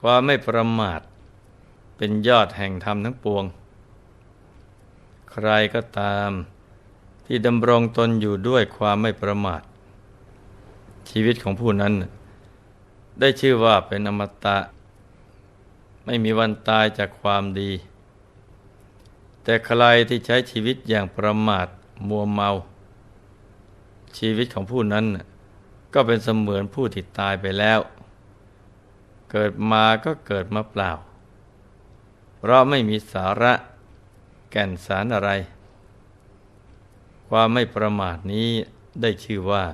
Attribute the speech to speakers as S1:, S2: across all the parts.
S1: ความไม่ประมาท เป็นยอดแห่งธรรมทั้งปวง ใครก็ตามที่ดำรงตนอยู่ด้วยความไม่ประมาท ชีวิตของผู้นั้น ได้ชื่อว่าเป็นอมตะ ไม่มีวันตายจากความดี แต่ใครที่ใช้ชีวิตอย่างประมาทมัวเมา ชีวิตของผู้นั้นก็เป็นเสมือนผู้ที่ตายไปแล้ว เกิดมาก็เกิดมาเปล่า เพราะไม่มีสาระแก่นสารอะไร ความไม่ประมาทนี้ได้ชื่อว่า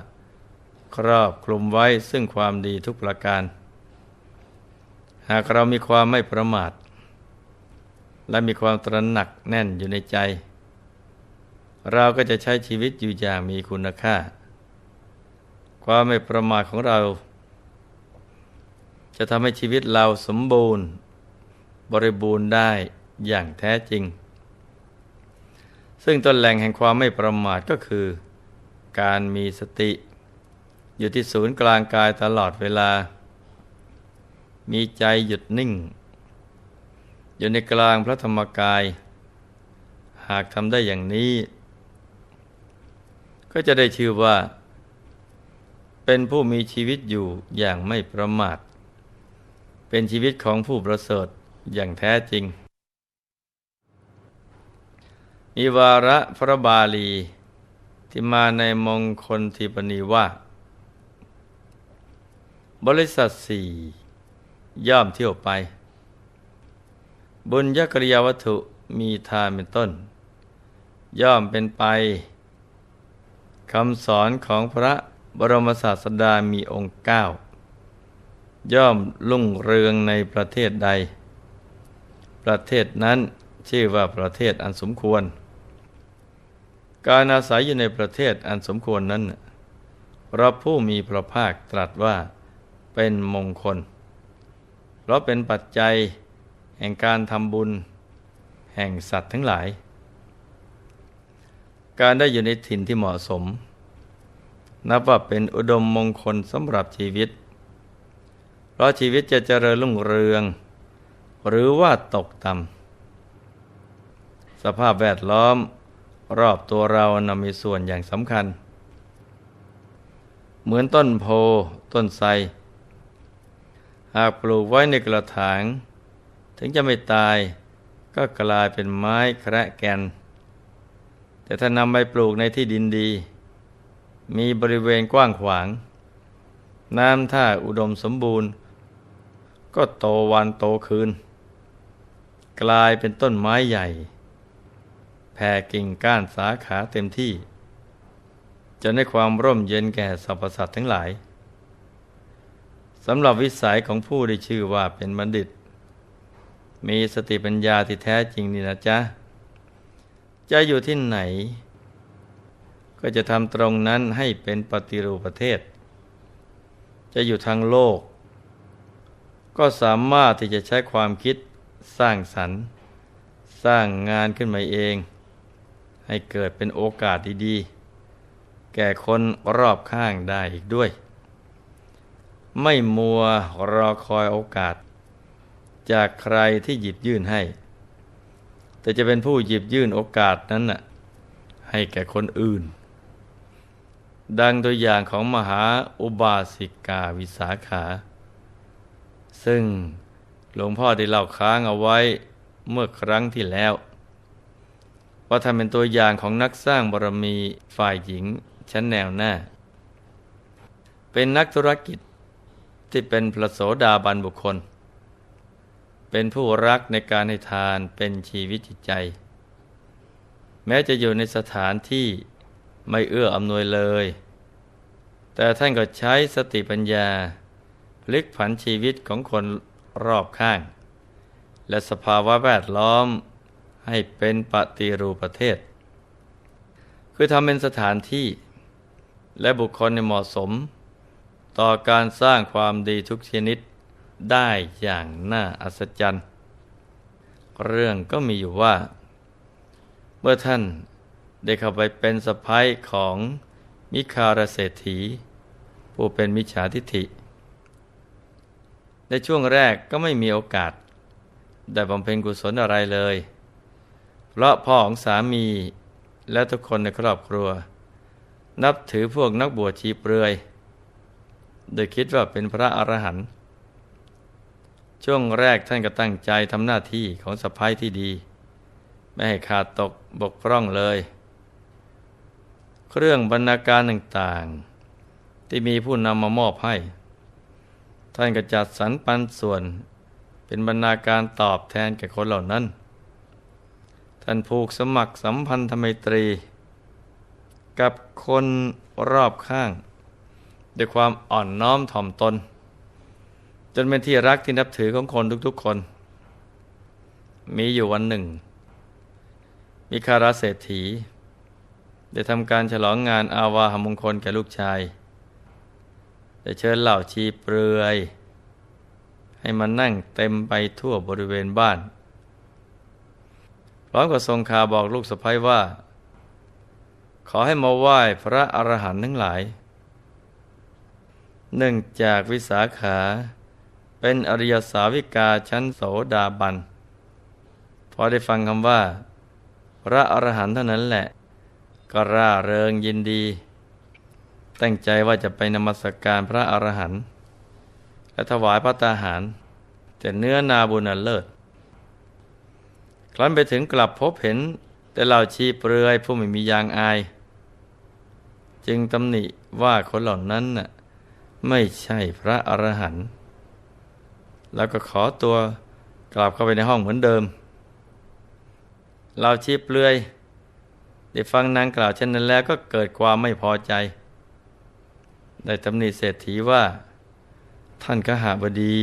S1: ครอบคลุมไว้ซึ่งความดีทุกประการ หากเรามีความไม่ประมาท และมีความตระหนักแน่นอยู่ในใจ เราก็จะใช้ชีวิตอยู่อย่างมีคุณค่า ความไม่ประมาทของเรา จะทำให้ชีวิตเราสมบูรณ์ บริบูรณ์ได้อย่างแท้จริง ซึ่งต้นแหล่งแห่งความไม่ประมาทก็คือ การมีสติ อยู่ที่ศูนย์กลางกายตลอดเวลา มีใจหยุดนิ่ง อยู่ในกลางพระธรรมกาย หากทำได้อย่างนี้ ก็จะได้ชื่อว่า เป็นผู้มีชีวิตอยู่อย่างไม่ประมาท เป็นชีวิตของผู้ประเสริฐอย่างแท้จริง มีวาระพระบาลี ที่มาในมงคลทีปณีว่า บริษัทสี่ย่อมเที่ยวไป บุญยกริยาวัตถุมีทานเป็นต้น ย่อมเป็นไปคำสอนของพระบรมศาสดามีองค์เก้า ย่อมลุ่งเรืองในประเทศใด ประเทศนั้นชื่อว่าประเทศอันสมควร การอาศัยอยู่ในประเทศอันสมควรนั้นพระผู้มีพระภาคตรัสว่าเป็นมงคล เพราะเป็นปัจจัยแห่งการทำบุญ แห่งสัตว์ทั้งหลาย การได้อยู่ในถิ่นที่เหมาะสม นับว่าเป็นอุดมมงคลสำหรับชีวิต เพราะชีวิตจะเจริญรุ่งเรือง หรือว่าตกต่ำสภาพแวดล้อมรอบตัวเรานำมีส่วนอย่างสำคัญ เหมือนต้นโพต้นไทรหากปลูกไว้ในกระถาง ถึงจะไม่ตายก็กลายเป็นไม้แคระแกน แต่ถ้านำไปปลูกในที่ดินดี มีบริเวณกว้างขวาง น้ำท่าอุดมสมบูรณ์ ก็โตวันโตคืน กลายเป็นต้นไม้ใหญ่ แผ่กิ่งก้านสาขาเต็มที่จะได้ความร่มเย็นแก่สรรพสัตว์ทั้งหลายสำหรับวิสัยของผู้ได้ชื่อว่าเป็นบัณฑิต มีสติปัญญาที่แท้จริงนี่นะจ๊ะ จะอยู่ที่ไหน ก็จะทำตรงนั้นให้เป็นปฏิรูปประเทศ จะอยู่ทางโลก ก็สามารถที่จะใช้ความคิดสร้างสรรค์ สร้างงานขึ้นมาเอง ให้เกิดเป็นโอกาสดีๆ แก่คนรอบข้างได้อีกด้วย ไม่มัวรอคอยโอกาส จากใครที่หยิบยื่นให้ แต่จะเป็นผู้หยิบยื่นโอกาสนั้นน่ะให้แก่คนอื่น ดังตัวอย่างของมหาอุบาสิกาวิสาขา ซึ่งหลวงพ่อได้เล่าค้างเอาไว้เมื่อครั้งที่แล้ว ว่าทำเป็นตัวอย่างของนักสร้างบารมีฝ่ายหญิงชั้นแนวหน้า เป็นนักธุรกิจที่เป็นพระโสดาบันบุคคล เป็นผู้รักในการให้ทานเป็นชีวิตจิตใจ แม้จะอยู่ในสถานที่ไม่เอื้ออำนวยเลย แต่ท่านก็ใช้สติปัญญา พลิกผันชีวิตของคนรอบข้าง และสภาวะแวดล้อมให้เป็นปฏิรูปประเทศ คือทำเป็นสถานที่ และบุคคลในเหมาะสม ต่อการสร้างความดีทุกชนิดได้อย่างน่าอัศจรรย์ เรื่องก็มีอยู่ว่า เมื่อท่านได้เข้าไปเป็นสะพ้ายของมิคารเศรษฐี ผู้เป็นมิจฉาทิฐิ ในช่วงแรกก็ไม่มีโอกาส ได้บำเพ็ญกุศลอะไรเลย เพราะพ่อของสามีและทุกคนในครอบครัว นับถือพวกนักบวชชีเปลือย โดยคิดว่าเป็นพระอรหันต์ช่วงแรกท่านก็ตั้งใจทำหน้าที่ของสะพ้ายที่ดี ไม่ให้ขาดตกบกพร่องเลย เครื่องบรรณาการต่างๆ ที่มีผู้นำมามอบให้ ท่านก็จัดสรรปันส่วน เป็นบรรณาการตอบแทนแก่คนเหล่านั้น ท่านผูกสมัครสัมพันธไมตรี กับคนรอบข้าง ด้วยความอ่อนน้อมถ่อมตน จนเป็นที่รักที่นับถือของคนทุกๆคน มีอยู่วันหนึ่ง มีคาราเศรษฐี ได้ทำการฉลองงานอาวาหมงคลแก่ลูกชาย ได้เชิญเหล่าชีเปลือย ให้มานั่งเต็มไปทั่วบริเวณบ้าน พร้อมกับทรงคาบอกลูกสะพ้ยว่า ขอให้มาไหว้พระอรหันต์ทั้งหลาย เนื่องจากวิสาขาเป็นอริยสาวิกาชั้นโสดาบัน พอได้ฟังคำว่า พระอรหันต์เท่านั้นแหละ ก็ร่าเริงยินดี ตั้งใจว่าจะไปนมัสการพระอรหันต์และถวายพระตาหาร แต่เนื้อนาบุญเลิศ ครั้นไปถึงกลับพบเห็น แต่เหล่าชีเปลือยผู้ไม่มียางอาย จึงตำหนิว่าคนเหล่านั้นน่ะไม่ใช่พระอรหันต์แล้วก็ขอตัวกลับเข้าไปในห้องเหมือนเดิม เราชีเปลือย ได้ฟังนางกล่าวเช่นนั้นแล้วก็เกิดความไม่พอใจ ได้ตำหนิเศรษฐีว่า ท่านกหาบดี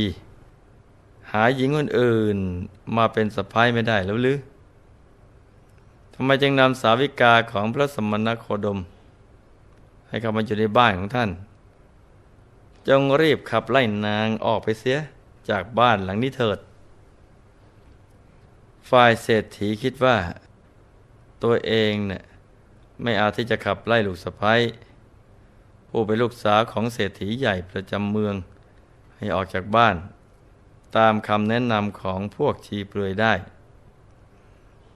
S1: หาหญิงคนอื่นมาเป็นสะพ้ายไม่ได้แล้วหรือทำไมจึงนำสาวิกาของพระสมณโคดม ให้เข้ามาอยู่ในบ้านของท่าน จงรีบขับไล่นางออกไปเสียจากบ้านหลังนี้เถิด ฝ่ายเศรษฐีคิดว่า ตัวเองเนี่ยไม่อาจที่จะขับไล่ลูกสะพ้าย ผู้เป็นลูกสาวของเศรษฐีใหญ่ประจำเมือง ให้ออกจากบ้าน ตามคำแนะนำของพวกชีเปลือยได้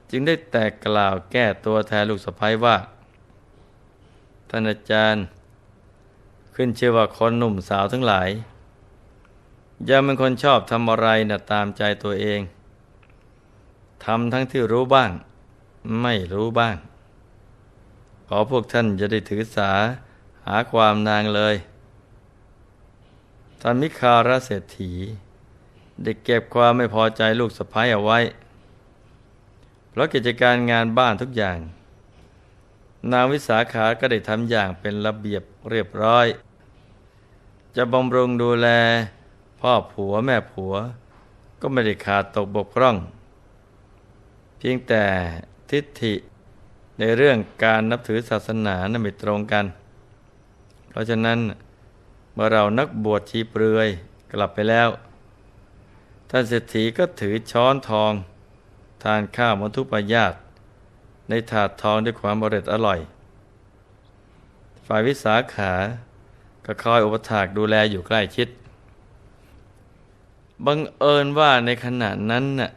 S1: จึงได้แตกกล่าวแก้ตัวแทนลูกสะพ้ายว่า ท่านอาจารย์ ขึ้นเชื่อว่าคนหนุ่มสาวทั้งหลายยังเป็นคนชอบทำอะไรน่ะตามใจตัวเองทำทั้งที่รู้บ้าง ไม่รู้บ้าง ขอพวกท่านจะได้ถือสา หาความนางเลยท่านมิคาราเศรษฐีได้เก็บความไม่พอใจลูกสะพ้ายเอาไว้ เพราะกิจการงานบ้านทุกอย่าง นางวิสาขาก็ได้ทำอย่างเป็นระเบียบเรียบร้อย จะบำรุงดูแล พ่อผัวแม่ผัว ก็ไม่ได้ขาดตกบกพร่อง เพียงแต่ทิฏฐิในเรื่องการนับถือศาสนานั้นไม่ตรงกัน เพราะฉะนั้นเมื่อเรานักบวชชีเปลือยกลับไปแล้ว ท่านเศรษฐีก็ถือช้อนทอง ทานข้าวมัทุปายาตในถาดทองด้วยความบริสุทธิ์อร่อย ฝ่ายวิสาขาก็คอยอุปถากดูแลอยู่ใกล้ชิด บังเอิญว่าในขณะนั้นน่ะ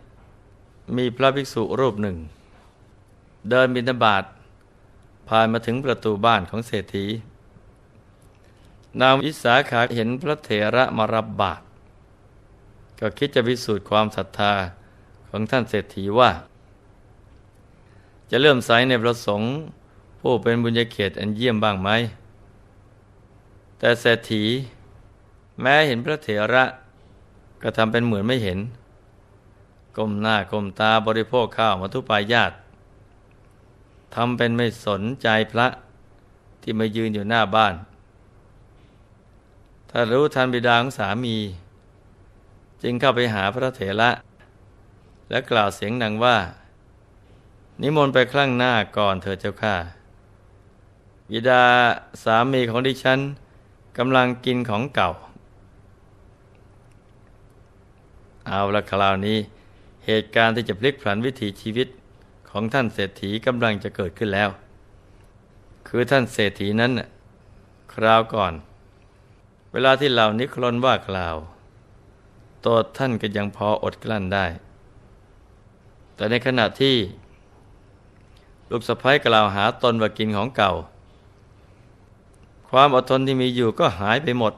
S1: มีพระภิกษุรูปหนึ่ง เดินบิณฑบาตผ่านมาถึงประตูบ้านของเศรษฐี นางวิสาขาเห็นพระเถระมารับบาตรก็คิดจะพิสูจน์ความศรัทธาของท่านเศรษฐีว่า จะเริ่มใสในประสงค์ ผู้เป็นบุญญาเขตอันเยี่ยมบ้างไหม แต่เศรษฐี แม้เห็นพระเถระก็ทำเป็นเหมือนไม่เห็น ก้มหน้าก้มตาบริโภคข้าวมาทุปายาตทำเป็นไม่สนใจพระที่มายืนอยู่หน้าบ้าน ถ้ารู้ทันบิดาของสามี จึงเข้าไปหาพระเถระ และกล่าวเสียงดังว่า นิมนต์ไปครั้งหน้าก่อนเถิดเจ้าข้าบิดาสามีของดิฉันกำลังกินของเก่า เอาละคราวนี้ เหตุการณ์ที่จะพลิกผันวิถีชีวิตของท่านเศรษฐีกำลังจะเกิดขึ้นแล้ว คือท่านเศรษฐีนั้นคราวก่อน เวลาที่เหล่านิครนว่ากล่าวตัวท่านก็ยังพออดกลั้นได้ แต่ในขณะที่ ลูกสะพ้ยกล่าวหาตนว่ากินของเก่า ความอดทนที่มีอยู่ก็หายไปหมด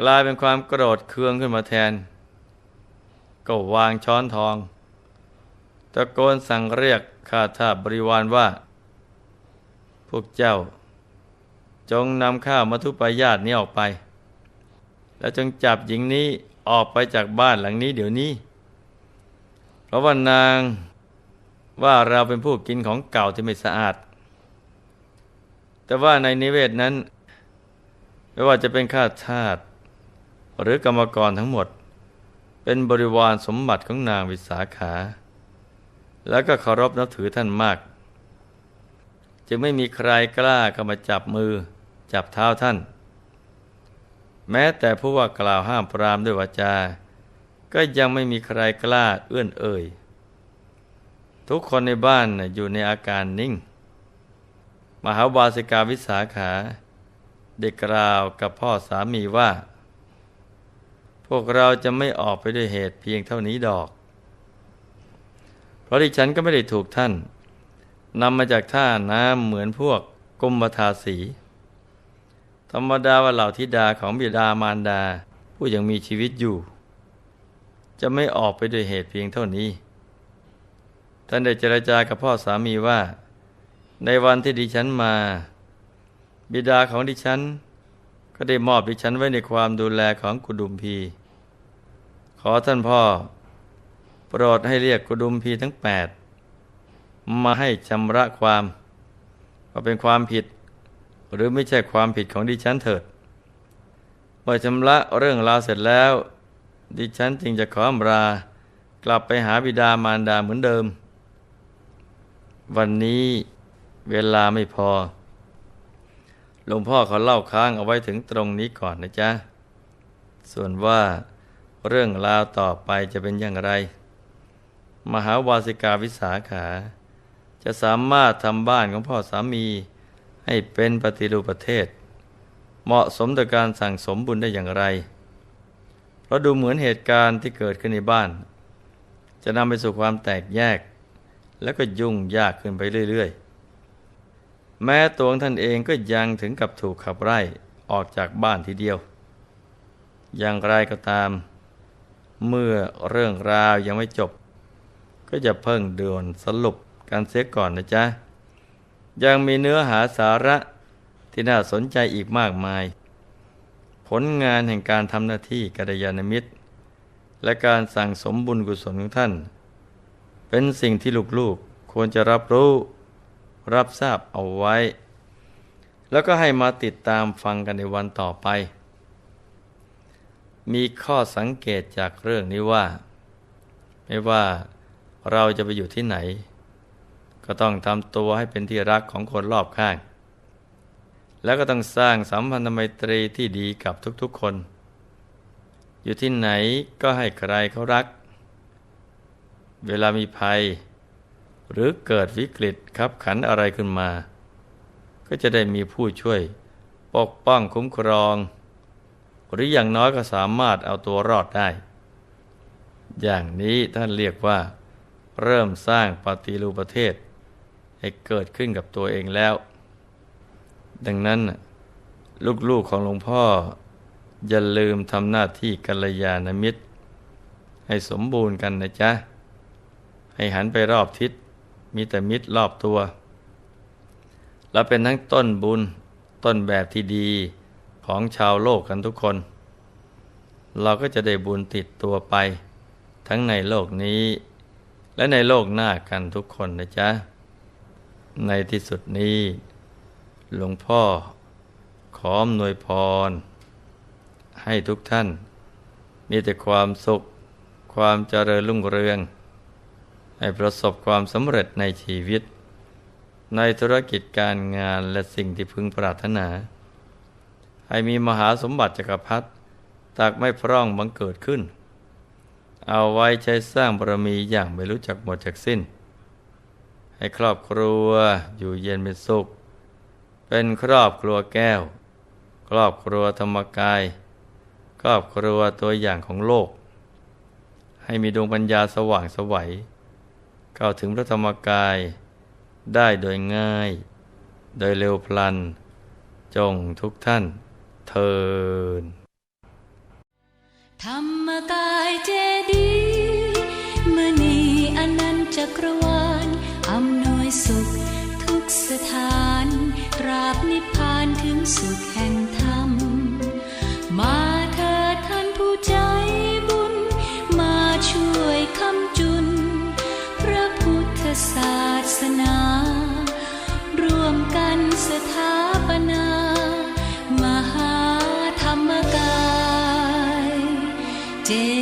S1: กลายเป็นความโกรธเคืองขึ้นมาแทน ก็วางช้อนทอง ตะโกนสั่งเรียกข้าทาบริวารว่า พวกเจ้า จงนำข้าวมัทุปายาตนี้ออกไป แล้วจงจับหญิงนี้ออกไปจากบ้านหลังนี้เดี๋ยวนี้ เพราะว่านางว่าเราเป็นผู้กินของเก่าที่ไม่สะอาด แต่ว่าในนิเวศนั้น ไม่ว่าจะเป็นข้าทาสหรือกรรมกรทั้งหมด เป็นบริวารสมบัติของนางวิสาขา แล้วก็เคารพนับถือท่านมาก จึงไม่มีใครกล้าเข้ามาจับมือจับเท้าท่าน แม้แต่ผู้ว่ากล่าวห้ามปรามด้วยวาจา ก็ยังไม่มีใครกล้าเอื้อนเอ่ย ทุกคนในบ้านอยู่ในอาการนิ่ง มหาบาสิกาวิสาขา ได้กล่าวกับพ่อสามีว่า พวกเราจะไม่ออกไปด้วยเหตุเพียงเท่านี้ดอก เพราะดิฉันก็ไม่ได้ถูกท่าน นำมาจากท่าน้ำเหมือนพวกกุมทาสี ธรรมดาว่าเหล่าธิดาของบิดามารดา ผู้ยังมีชีวิตอยู่ จะไม่ออกไปด้วยเหตุเพียงเท่านี้ ท่านได้เจรจากับพ่อสามีว่า ในวันที่ดิฉันมา บิดาของดิฉัน ก็ได้มอบดิฉันไว้ในความดูแลของกุดุมพี ขอท่านพ่อ โปรดให้เรียกกุดุมพีทั้งแปด มาให้ชำระความว่าเป็นความผิด หรือไม่ใช่ความผิดของดิฉันเถิดเมื่อชำระเรื่องราวเสร็จแล้ว ดิฉันจึงจะขออำลากลับไปหาบิดามารดาเหมือนเดิม วันนี้เวลาไม่พอ หลวงพ่อเขาเล่าค้างเอาไว้ถึงตรงนี้ก่อนนะจ๊ะ ส่วนว่าเรื่องราวต่อไปจะเป็นอย่างไร มหาวาสิกาวิสาขา จะสามารถทำบ้านของพ่อสามี ให้เป็นปฏิรูปประเทศ เหมาะสมต่อการสั่งสมบุญได้อย่างไร เพราะดูเหมือนเหตุการณ์ที่เกิดขึ้นในบ้าน จะนำไปสู่ความแตกแยก แล้วก็ยุ่งยากขึ้นไปเรื่อย ๆ แม้ตัวท่านเองก็ยังถึงกับถูกขับไล่ออกจากบ้านทีเดียว อย่างไรก็ตาม เมื่อเรื่องราวยังไม่จบ ก็จะเพิ่งเดือนสรุป กันเสียก่อนนะจ๊ะ ยังมีเนื้อหาสาระที่น่าสนใจอีกมากมาย ผลงานแห่งการทำหน้าที่กัลยาณมิตร และการสั่งสมบุญกุศลของท่าน เป็นสิ่งที่ลูกๆควรจะรับรู้ รับทราบเอาไว้ แล้วก็ให้มาติดตามฟังกันในวันต่อไป มีข้อสังเกตจากเรื่องนี้ว่า ไม่ว่าเราจะไปอยู่ที่ไหน ก็ต้องทำตัวให้เป็นที่รักของคนรอบข้าง แล้วก็ต้องสร้างสัมพันธไมตรีที่ดีกับทุกๆคน อยู่ที่ไหนก็ให้ใครเขารัก เวลามีภัย หรือเกิดวิกฤตขับขันอะไรขึ้นมา ก็จะได้มีผู้ช่วย ปกป้องคุ้มครอง หรืออย่างน้อยก็สามารถเอาตัวรอดได้ อย่างนี้ท่านเรียกว่าเริ่มสร้างปฏิรูปประเทศ ให้เกิดขึ้นกับตัวเองแล้ว ดังนั้นลูกๆของหลวงพ่อ อย่าลืมทำหน้าที่กัลยาณมิตร ให้สมบูรณ์กันนะจ๊ะ ให้หันไปรอบทิศมีแต่มิตรรอบตัว และเป็นทั้งต้นบุญต้นแบบที่ดีของชาวโลกกันทุกคน เราก็จะได้บุญติดตัวไป ทั้งในโลกนี้ และในโลกหน้ากันทุกคนนะจ๊ะ ในที่สุดนี้ หลวงพ่อ ขออำนวยพร ให้ทุกท่าน มีแต่ความสุข ความเจริญรุ่งเรือง ให้ประสบความสำเร็จในชีวิต ในธุรกิจการงานและสิ่งที่พึงปรารถนา ให้มีมหาสมบัติจักรพรรดิตักไม่พร่องบังเกิดขึ้น เอาไว้ใช้สร้างบารมีอย่างไม่รู้จักหมดจากสิ้น ให้ครอบครัวอยู่เย็นเป็นสุข เป็นครอบครัวแก้ว ครอบครัวธรรมกาย ครอบครัวตัวอย่างของโลก ให้มีดวงปัญญาสว่างสวัยเข้าถึงพระธรรมกายได้โดยง่าย โดยเร็วพลัน จงทุกท่านเทิน
S2: ธรรมกายเจดีย์มณีอนันต์จักรวาล อำนวยสุขทุกสถานตราบนิพพานถึงสุขแห่งธรรม มาเถิดท่านผู้ใจบุญ มาช่วยคำจุน พระพุทธศาสนา ร่วมกันสถาปนา มหาธรรมกายเจ